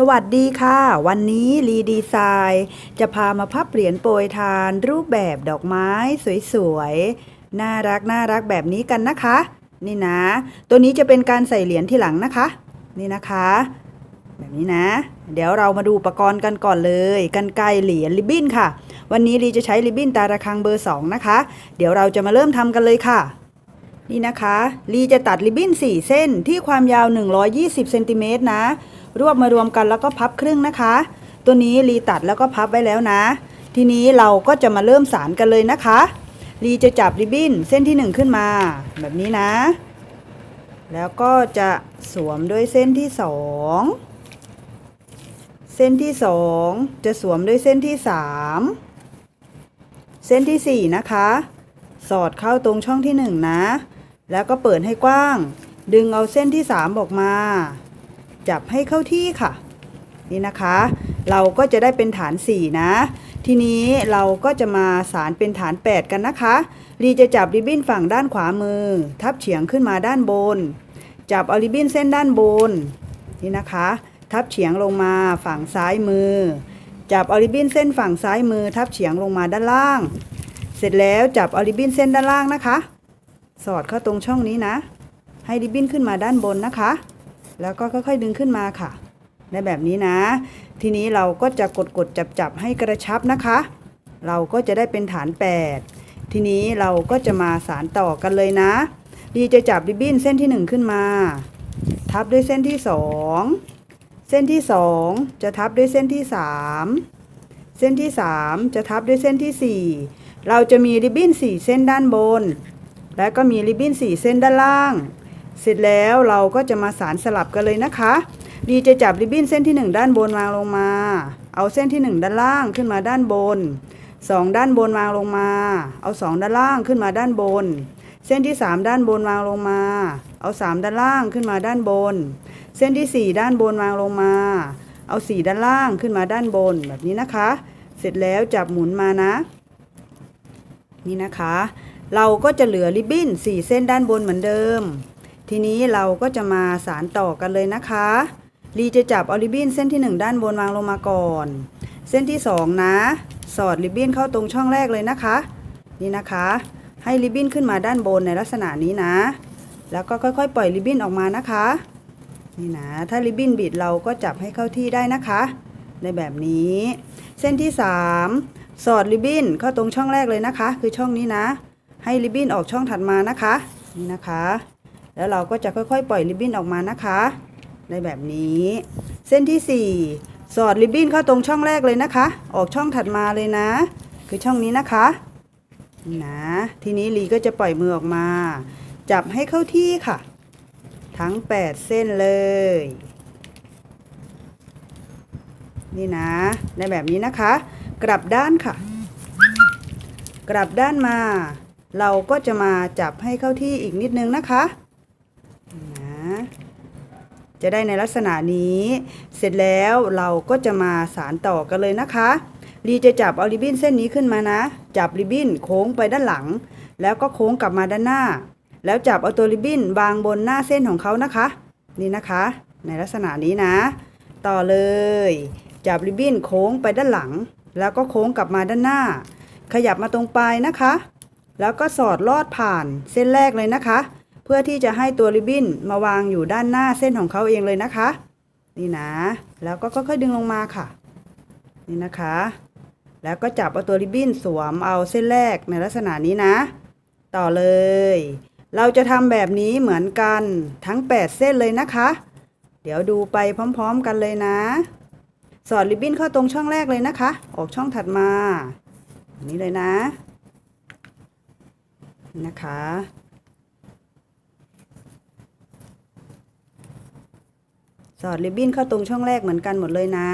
สวัสดีค่ะ วันนี้รีดีไซน์จะพามาพับเหรียญโปรยทาน รูปแบบดอกไม้สวยๆ น่ารักน่ารักแบบนี้กันนะคะ นี่นะ ตัวนี้จะเป็นการใส่เหรียญที่หลังนะคะ นี่นะคะ แบบนี้นะ เดี๋ยวเรามาดูอุปกรณ์กันก่อนเลยกันไกรเหรียญริบบิ้นค่ะ วันนี้รีจะใช้ริบบิ้นตาระคังเบอร์ 2 นะคะ เดี๋ยวเราจะมาเริ่มทำกันเลยค่ะนี่นะคะ ลีจะตัดริบบิ้น 4 เส้นที่ความยาว 120 เซนติเมตรนะ รวบมารวมกันแล้วก็พับครึ่งนะคะ ตัวนี้ลีตัดแล้วก็พับไว้แล้วนะ ทีนี้เราก็จะมาเริ่มสารกันเลยนะคะลีจะจับริบบิ้นเส้นที่ 1 ขึ้นมา แบบนี้นะ แล้วก็จะสวมด้วยเส้นที่ 2เส้นที่ 2 จะสวมด้วยเส้นที่ 3 เส้นทีสี่4 นะคะ สอดเข้าตรงช่องที่ 1 นะ แล้วก็เปิดให้กว้าง ดึงเอาเส้นที่ 3 ออกมา จับให้เข้าที่ค่ะ นี่นะคะ เราก็จะได้เป็นฐาน 4 นะ ทีนี้เราก็จะมาสารเป็นฐาน 8 กันนะคะ รีจะจับริบบิ้นฝั่งด้านขวามือ ทับเฉียงขึ้นมาด้านบน จับเอาริบบิ้นเส้นด้านบน นี่นะคะ ทับเฉียงลงมาฝั่งซ้ายมือ จับเอาริบบิ้นเส้นฝั่งซ้ายมือ ทับเฉียงลงมาด้านล่าง เสร็จแล้วจับเอาริบบิ้นเส้นด้านล่างนะคะ สอดเข้าตรงช่องนี้นะให้ริบบิ้นขึ้นมาด้านบนนะคะ แล้วก็ค่อยๆดึงขึ้นมาค่ะในแบบนี้นะ ทีนี้เราก็จะกดกดจับจับๆให้กระชับนะคะ เราก็จะได้เป็นฐาน 8 ทีนี้เราก็จะมาสารต่อกันเลยนะดีจะจับริบบิ้นเส้นที่ 1 ขึ้นมา ทับด้วยเส้นที่ 2 เส้นที่ 2 จะทับด้วยเส้นที่ 3 เส้นที่ 3 จะทับด้วยเส้นทีสี่4 เราจะมีริบบิ้น 4 เส้นด้านบน และก็มีริบบิ้น 4 เส้นด้านล่าง เสร็จแล้วเราก็จะมาสารสลับกันเลยนะคะ ดีจะจับริบบิ้นเส้นที่ 1 ด้านบนวางลงมา เอาเส้นที่ 1 ด้านล่างขึ้นมาด้านบน 2 ด้านบนวางลงมา เอา 2 ด้านล่างขึ้นมาด้านบน เส้นที่ 3 ด้านบนวางลงมา เอา 3 ด้านล่างขึ้นมาด้านบน เส้นที่ 4 ด้านบนวางลงมา เอา 4 ด้านล่างขึ้นมาด้านบนแบบนี้นะคะ เสร็จแล้วจับหมุนมานะ นี่นะคะ เราก็จะเหลือริบบิ้น 4 เส้นด้านบนเหมือนเดิม ทีนี้เราก็จะมาสารต่อกันเลยนะคะลีจะจับเอริบิ้นเส้นที่ 1 ด้านบนวางลงมาก่อน เส้นที่ 2 นะ สอดริบบิ้นเข้าตรงช่องแรกเลยนะคะ นี่นะคะ ให้ริบบิ้นขึ้นมาด้านบนในลักษณะนี้นะ แล้วก็ค่อยๆ ปล่อยริบบิ้นออกมานะคะ นี่นะ ถ้าริบบิ้นบิดเราก็จับให้เข้าที่ได้นะคะ ในแบบนี้ เส้นที่ 3 สอดริบบิ้นเข้าตรงช่องแรกเลยนะคะ คือช่องนี้นะ ให้ริบบิ้นออกช่องถัดมานะคะ นี่นะคะ แล้วเราก็จะค่อยๆ ปล่อยริบบิ้นออกมานะคะในแบบนี้ เส้นที่ 4 สอดริบบิ้นเข้าตรงช่องแรกเลยนะคะ ออกช่องถัดมาเลยนะ คือช่องนี้นะคะนี่นะทีนี้ลีก็จะปล่อยมือออกมา จับให้เข้าที่ค่ะ ทั้ง 8 เส้นเลย นี่นะ ในแบบนี้นะคะ กลับด้านค่ะ กลับด้านมา เราก็จะมาจับให้เข้าที่อีกนิดนึงนะคะ จะได้ในลักษณะนี้ เสร็จแล้วเราก็จะมาสารต่อกันเลยนะคะลีจะจับเอาริบบิ้นเส้นนี้ขึ้นมานะ จับริบบิ้นโค้งไปด้านหลัง แล้วก็โค้งกลับมาด้านหน้า แล้วจับเอาตัวริบบิ้นวางบนหน้าเส้นของเขานะคะ นี่นะคะ ในลักษณะนี้นะ ต่อเลย จับริบบิ้นโค้งไปด้านหลัง แล้วก็โค้งกลับมาด้านหน้า ขยับมาตรงปลายนะคะ แล้วก็สอดลอดผ่านเส้นแรกเลยนะคะ พื่อที่จะให้ตัวริบบิ้นมาวางอยู่ด้านหน้าเส้นของเขาเองเลยนะคะ นี่นะ แล้วก็ค่อยๆดึงลงมาค่ะ นี่นะคะ แล้วก็จับเอาตัวริบบิ้นสวมเอาเส้นแรกในลักษณะนี้นะ ต่อเลย เราจะทำแบบนี้เหมือนกันทั้ง 8 เส้นเลยนะคะ เดี๋ยวดูไปพร้อมๆกันเลยนะ สอดริบบิ้นเข้าตรงช่องแรกเลยนะคะ ออกช่องถัดมาอันนี้เลยนะ นะคะ สอดริบบิ้นเข้าตรงช่องแรกเหมือนกันหมดเลยนะ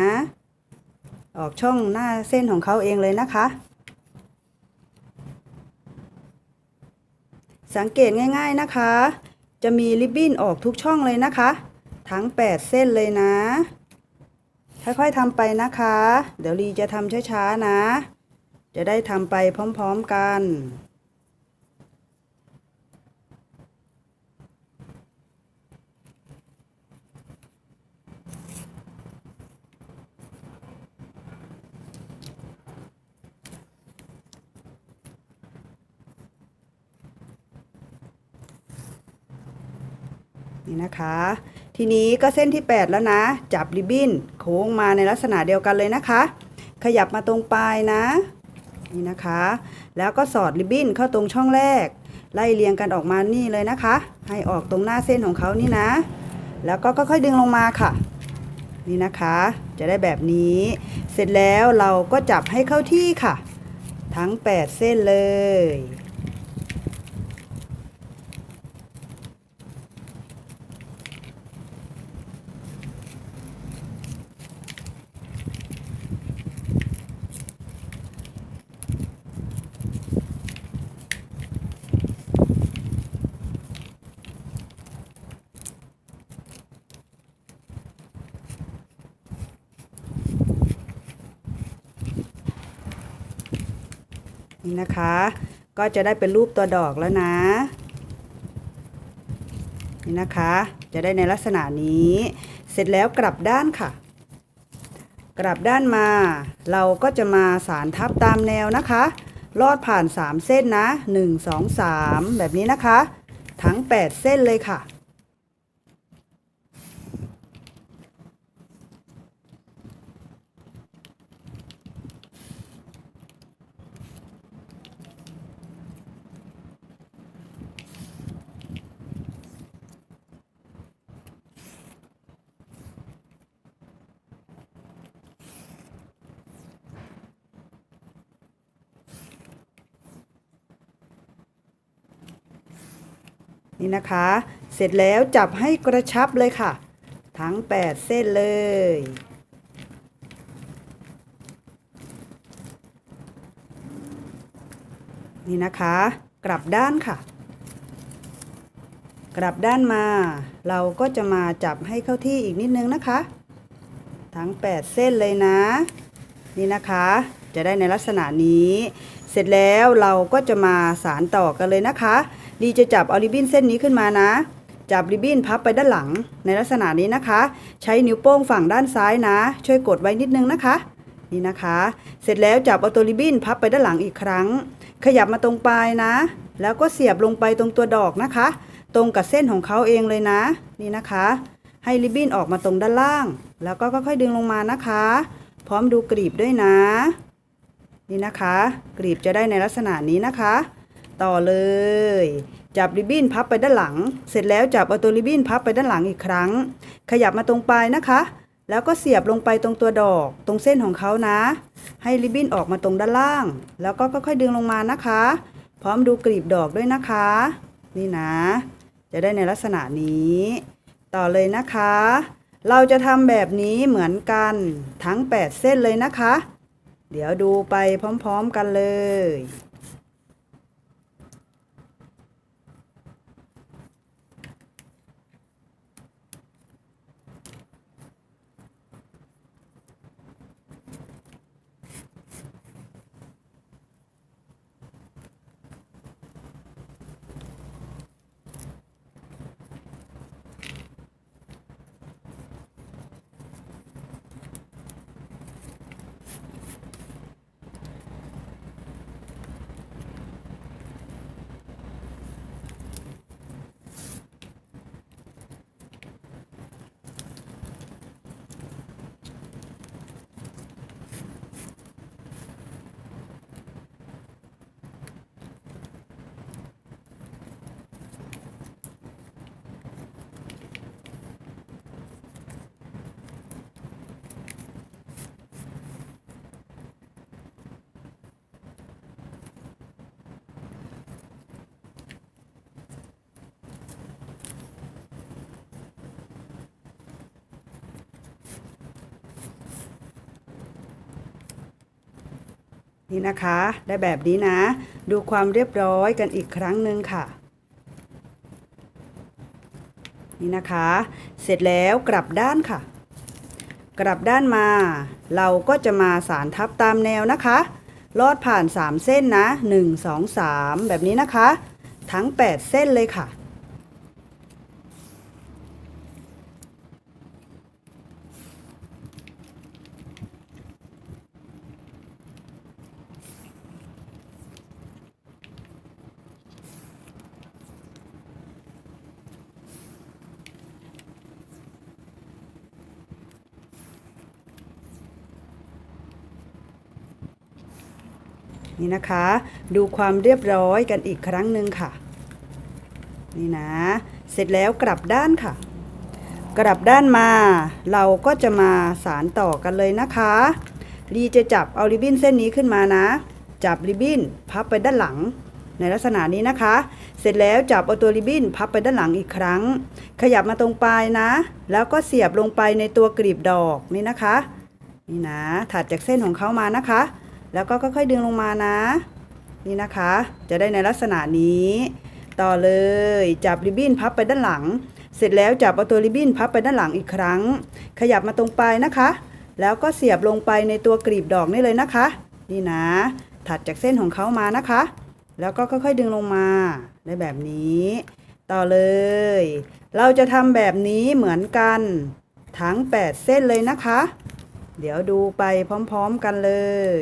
ออกช่องหน้าเส้นของเขาเองเลยนะคะ สังเกตง่าย ๆนะคะ จะมีริบบิ้นออกทุกช่องเลยนะคะ ทั้ง 8 เส้นเลยนะ ค่อยๆทำไปนะคะ เดี๋ยวลีจะทำช้าๆนะ จะได้ทำไปพร้อมๆกัน นี่นะคะ ทีนี้ก็เส้นที่ 8 แล้วนะ จับริบบิ้นโค้งมาในลักษณะเดียวกันเลยนะคะ ขยับมาตรงปลายนะ นี่นะคะ แล้วก็สอดริบบิ้นเข้าตรงช่องแรก ไล่เรียงกันออกมานี่เลยนะคะ ให้ออกตรงหน้าเส้นของเขานี่นะ แล้วก็ค่อยๆดึงลงมาค่ะ นี่นะคะ จะได้แบบนี้ เสร็จแล้วเราก็จับให้เข้าที่ค่ะ ทั้ง 8 เส้นเลย นะคะ ก็จะได้เป็นรูปตัวดอกแล้วนะ นี่นะคะ จะได้ในลักษณะนี้ เสร็จแล้วกลับด้านค่ะ กลับด้านมา เราก็จะมาสารทับตามแนวนะคะ ลอดผ่าน 3 เส้นนะ 1 2 3 แบบนี้นะคะ ทั้ง 8 เส้นเลยค่ะ นี่นะคะ เสร็จแล้วจับให้กระชับเลยค่ะ ทั้ง 8 เส้นเลย นี่นะคะ กลับด้านค่ะ กลับด้านมา เราก็จะมาจับให้เข้าที่อีกนิดนึงนะคะ ทั้ง 8 เส้นเลยนะ นี่นะคะ จะได้ในลักษณะนี้ เสร็จแล้วเราก็จะมาสารต่อกันเลยนะคะ ดีจะจับเอาริบบิ้นเส้นนี้ขึ้นมานะ จับริบบิ้นพับไปด้านหลังในลักษณะนี้นะคะ ใช้นิ้วโป้งฝั่งด้านซ้ายนะ ช่วยกดไว้นิดนึงนะคะนี่นะคะ เสร็จแล้วจับเอาตัวริบบิ้นพับไปด้านหลังอีกครั้ง ขยับมาตรงปลายนะ แล้วก็เสียบลงไปตรงตัวดอกนะคะ ตรงกับเส้นของเขาเองเลยนะ นี่นะคะ ให้ริบบิ้นออกมาตรงด้านล่าง แล้วก็ค่อยๆดึงลงมานะคะ พร้อมดูกรีบด้วยนะ นี่นะคะกรีบจะได้ในลักษณะนี้นะคะ ต่อเลย จับริบบิ้นพับไปด้านหลัง เสร็จแล้วจับเอาตัวริบบิ้นพับไปด้านหลังอีกครั้ง ขยับมาตรงปลายนะคะ แล้วก็เสียบลงไปตรงตัวดอก ตรงเส้นของเขานะ ให้ริบบิ้นออกมาตรงด้านล่าง แล้วก็ค่อยๆดึงลงมานะคะ พร้อมดูกรีบดอกด้วยนะคะ นี่นะ จะได้ในลักษณะนี้ ต่อเลยนะคะ เราจะทำแบบนี้เหมือนกันทั้ง 8 เส้นเลยนะคะ เดี๋ยวดูไปพร้อมๆกันเลย นี่นะคะ ได้แบบนี้นะ ดูความเรียบร้อยกันอีกครั้งหนึ่งค่ะ นี่นะคะ เสร็จแล้วกลับด้านค่ะ กลับด้านมา เราก็จะมาสารทับตามแนวนะคะ ลอดผ่าน 3 เส้นนะ 1 2 3 แบบนี้นะคะ ทั้ง 8 เส้นเลยค่ะ นี่นะคะ ดูความเรียบร้อยกันอีกครั้งหนึ่งค่ะ นี่นะ เสร็จแล้วกลับด้านค่ะ กลับด้านมา เราก็จะมาสารต่อกันเลยนะคะลีจะจับเอาริบบิ้นเส้นนี้ขึ้นมานะ จับริบบิ้นพับไปด้านหลังในลักษณะนี้นะคะ เสร็จแล้วจับเอาตัวริบบิ้นพับไปด้านหลังอีกครั้ง ขยับมาตรงปลายนะ แล้วก็เสียบลงไปในตัวกลีบดอกนี่นะคะ นี่นะ ถัดจากเส้นของเขามานะคะ แล้วก็ค่อยๆดึงลงมานะ นี่นะคะ จะได้ในลักษณะนี้ ต่อเลยจับริบบิ้นพับไปด้านหลัง เสร็จแล้วจับเอาตัวริบบิ้นพับไปด้านหลังอีกครั้ง ขยับมาตรงปลายนะคะ แล้วก็เสียบลงไปในตัวกลีบดอกนี่เลยนะคะ นี่นะ ถัดจากเส้นของเขามานะคะ แล้วก็ค่อยๆดึงลงมาได้แบบนี้ ต่อเลย เราจะทำแบบนี้เหมือนกันทั้ง 8 เส้นเลยนะคะ เดี๋ยวดูไปพร้อมๆกันเลย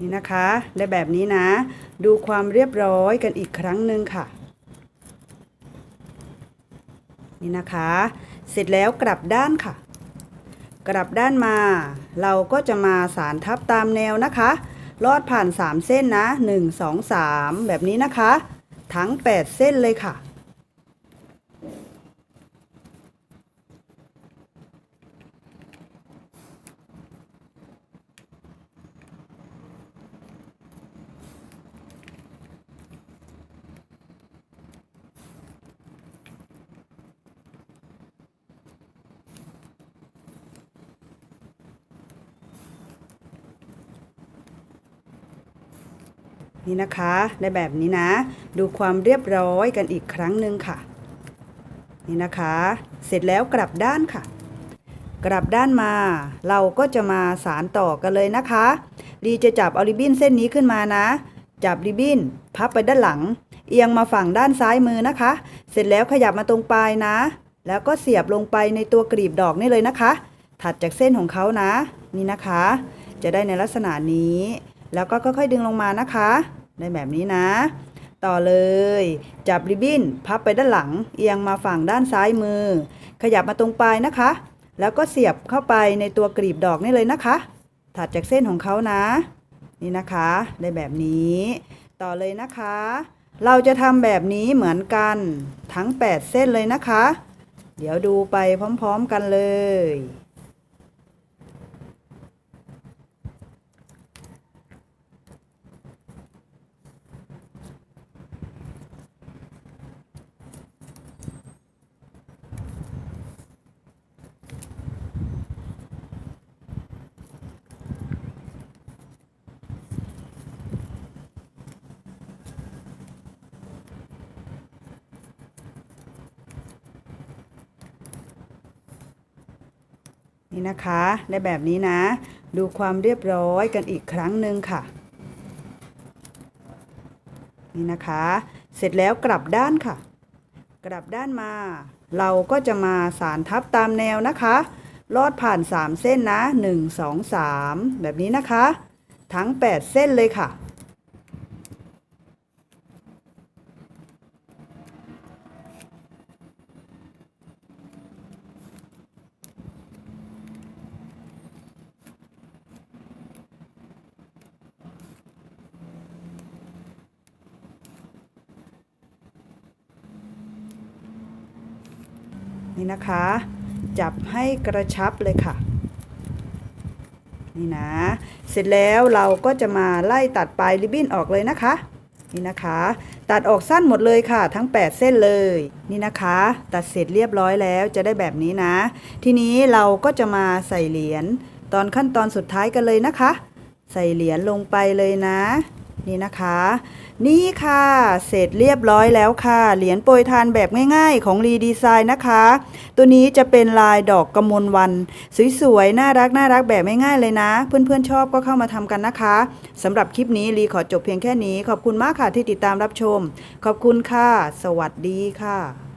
นี่นะคะ ได้แบบนี้นะ ดูความเรียบร้อยกันอีกครั้งหนึ่งค่ะ นี่นะคะ เสร็จแล้วกลับด้านค่ะ กลับด้านมา เราก็จะมาสารทับตามแนวนะคะ ลอดผ่าน 3 เส้นนะ 1 2 3 แบบนี้นะคะ ทั้ง 8 เส้นเลยค่ะ นี่นะคะ ได้แบบนี้นะ ดูความเรียบร้อยกันอีกครั้งหนึ่งค่ะ นี่นะคะ เสร็จแล้วกลับด้านค่ะ กลับด้านมา เราก็จะมาสารต่อกันเลยนะคะลีจะจับเอาริบบิ้นเส้นนี้ขึ้นมานะ จับริบบิ้น พับไปด้านหลัง เอียงมาฝั่งด้านซ้ายมือนะคะ เสร็จแล้วขยับมาตรงปลายนะ แล้วก็เสียบลงไปในตัวกลีบดอกนี่เลยนะคะ ถัดจากเส้นของเขานะ นี่นะคะ จะได้ในลักษณะนี้ แล้วก็ค่อยๆดึงลงมานะคะได้แบบนี้นะ ต่อเลย จับริบบิ้นพับไปด้านหลัง เอียงมาฝั่งด้านซ้ายมือ ขยับมาตรงปลายนะคะ แล้วก็เสียบเข้าไปในตัวกลีบดอกนี่เลยนะคะ ถัดจากเส้นของเขานะ นี่นะคะได้แบบนี้ ต่อเลยนะคะ เราจะทำแบบนี้เหมือนกันทั้ง 8 เส้นเลยนะคะ เดี๋ยวดูไปพร้อม ๆกันเลย นี่นะคะได้แบบนี้นะ ดูความเรียบร้อยกันอีกครั้งหนึ่งค่ะ นี่นะคะ เสร็จแล้วกลับด้านค่ะ กลับด้านมา เราก็จะมาสารทับตามแนวนะคะ ลอดผ่าน 3 เส้นนะ 1 2 3 แบบนี้นะคะ ทั้ง 8 เส้นเลยค่ะ นี่นะคะ จับให้กระชับเลยค่ะ นี่นะ เสร็จแล้วเราก็จะมาไล่ตัดปลายริบบิ้นออกเลยนะคะ นี่นะคะ ตัดออกสั้นหมดเลยค่ะ ทั้ง 8 เส้นเลย นี่นะคะ ตัดเสร็จเรียบร้อยแล้วจะได้แบบนี้นะ ทีนี้เราก็จะมาใส่เหรียญตอนขั้นตอนสุดท้ายกันเลยนะคะ ใส่เหรียญลงไปเลยนะ นี่นะคะ นี่ค่ะ เสร็จเรียบร้อยแล้วค่ะ เหรียญโปรยทานแบบง่ายๆ ของรีดีไซน์นะคะ ตัวนี้จะเป็นลายดอกกมลวัน สวยๆ น่ารักน่ารักแบบง่ายๆเลยนะ เพื่อนๆชอบก็เข้ามาทำกันนะคะสำหรับคลิปนี้รีขอจบเพียงแค่นี้ ขอบคุณมากค่ะที่ติดตามรับชม ขอบคุณค่ะ สวัสดีค่ะ